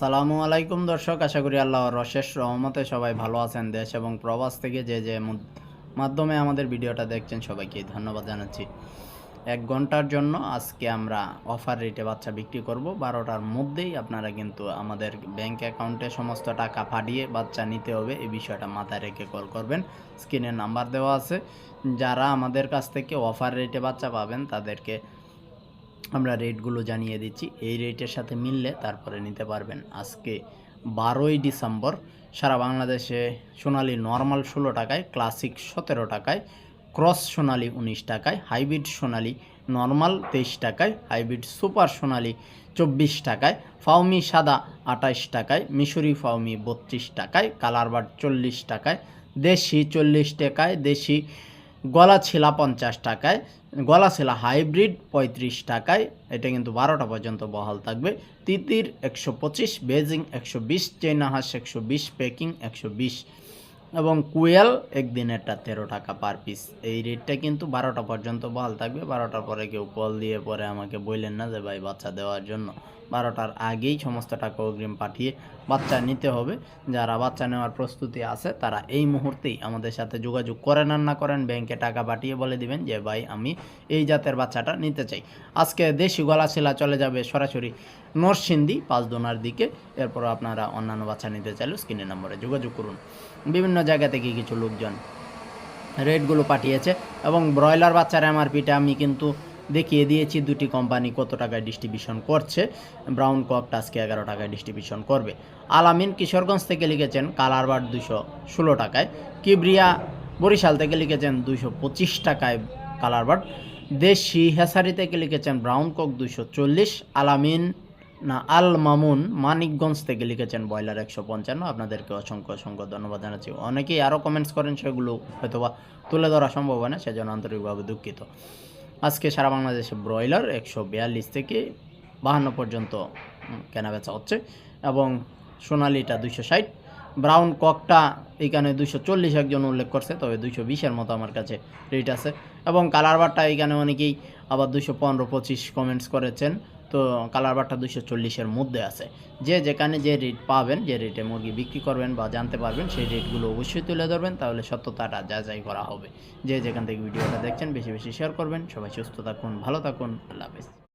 সালামু আলাইকুম দর্শক, আশা করি আল্লাহর অশেষ রহমতে সবাই ভালো আছেন দেশ এবং প্রবাস থেকে যে যে মাধ্যমে আমাদের ভিডিওটা দেখছেন সবাইকে ধন্যবাদ জানাচ্ছি। এক ঘণ্টার জন্য আজকে আমরা অফার রেটে বাচ্চা বিক্রি করব। বারোটার মধ্যেই আপনারা কিন্তু আমাদের ব্যাংক অ্যাকাউন্টে সমস্ত টাকা পাঠিয়ে বাচ্চা নিতে হবে, এই বিষয়টা মাথায় রেখে কল করবেন। স্ক্রিনে নাম্বার দেওয়া আছে। যারা আমাদের কাছ থেকে অফার রেটে বাচ্চা পাবেন, তাদেরকে আমরা রেটগুলো জানিয়ে দিচ্ছি। এই রেটের সাথে মিললে তারপরে নিতে পারবেন আজকে বারোই ডিসেম্বর। সারা বাংলাদেশে সোনালি নর্মাল ষোলো টাকায়, ক্লাসিক সতেরো টাকায়, ক্রস সোনালি উনিশ টাকায়, হাইব্রিড সোনালি নর্মাল তেইশ টাকায়, হাইব্রিড সুপার সোনালি চব্বিশ টাকায় ফাউমি সাদা আঠাইশ টাকায়, মিশরি ফাউমি বত্রিশ টাকায় কালারবার্ড চল্লিশ টাকায়, দেশি চল্লিশ টাকায়, দেশি গলা ছিলা পঞ্চাশ টাকায়, গলা ছিলা হাইব্রিড পঁয়ত্রিশ টাকায়, এটা কিন্তু বারোটা পর্যন্ত বহাল থাকবে। তিতির একশো পঁচিশ, বেজিং একশো বিশ, চেনাহাস হাঁস একশো বিশ, পেকিং একশো বিশ। এবং কুয়েল একদিনেরটা তেরো টাকা পার পিস এই রেটটা কিন্তু বারোটা পর্যন্ত বহাল থাকবে। বারোটার পরে কেউ কল দিয়ে পরে আমাকে বললেন না যে, ভাই, বাচ্চা দেওয়ার জন্য। বারোটার আগেই সমস্ত টাকা অগ্রিম পাঠিয়ে বাচ্চা নিতে হবে। যারা বাচ্চা নেওয়ার প্রস্তুতি আছে, তারা এই মুহূর্তেই আমাদের সাথে যোগাযোগ করেন আর না করেন, ব্যাংকে টাকা পাঠিয়ে বলে দিবেন যে, ভাই, আমি এই জাতের বাচ্চাটা নিতে চাই। আজকে দেশি গলা ছিলা চলে যাবে সরাসরি নরসিংদী, পাঁচদোনার দিকে। এরপর আপনারা অন্যান্য বাচ্চা নিতে চাইলে স্ক্রিনের নম্বরে যোগাযোগ করুন। বিভিন্ন জায়গা থেকে কিছু লোকজন রেটগুলো পাঠিয়েছে এবং ব্রয়লার বাচ্চার এমআরপিটা আমি কিন্তু দেখিয়ে দিয়েছি। দুটি কোম্পানি কত টাকায় ডিস্ট্রিবিউশন করছে? ব্রাউন ককটা আজকে এগারো টাকায় ডিস্ট্রিবিউশন করবে। আলামিন কিশোরগঞ্জ থেকে লিখেছেন কালারবার্ড দুশো ষোলো টাকায়। কিবরিয়া বরিশাল থেকে লিখেছেন, দুশো পঁচিশ টাকায় কালারবার্ড দেশি হেসারি থেকে লিখেছেন ব্রাউন কক দুশো চল্লিশ। আলামিন না, আল মামুন মানিকগঞ্জ থেকে লিখেছেন ব্রয়লার একশো পঞ্চান্ন। আপনাদেরকে অসংখ্য অসংখ্য ধন্যবাদ জানাচ্ছি। অনেকেই আরও কমেন্টস করেন, সেগুলো হয়তোবা তুলে ধরা সম্ভব হয় না, সেজন্য আন্তরিকভাবে দুঃখিত। আজকে সারা বাংলাদেশে ব্রয়লার একশো বিয়াল্লিশ থেকে বাহান্ন পর্যন্ত কেনাবেচা হচ্ছে এবং সোনালিটা দুইশো ষাট ব্রাউন ককটা এখানে দুইশো চল্লিশ একজন উল্লেখ করছে, তবে দুইশো বিশের মতো আমার কাছে রেট আছে। এবং কালারবারটা এখানে অনেকেই আবার দুশো পনেরো পঁচিশ কমেন্টস করেছেন। তো কালার বারটা দুশো চল্লিশের মধ্যে আছে। যে যেখানে যে রেট পাবেন, যে রেটে মুরগি বিক্রি করবেন বা জানতে পারবেন, সেই রেটগুলো অবশ্যই তুলে ধরবেন, তাহলে সত্যতাটা যাচাই করা হবে। যে যেখান থেকে ভিডিওটা দেখছেন, বেশি বেশি শেয়ার করবেন। সবাই সুস্থ থাকুন, ভালো থাকুন, আল্লাহ হাফেজ।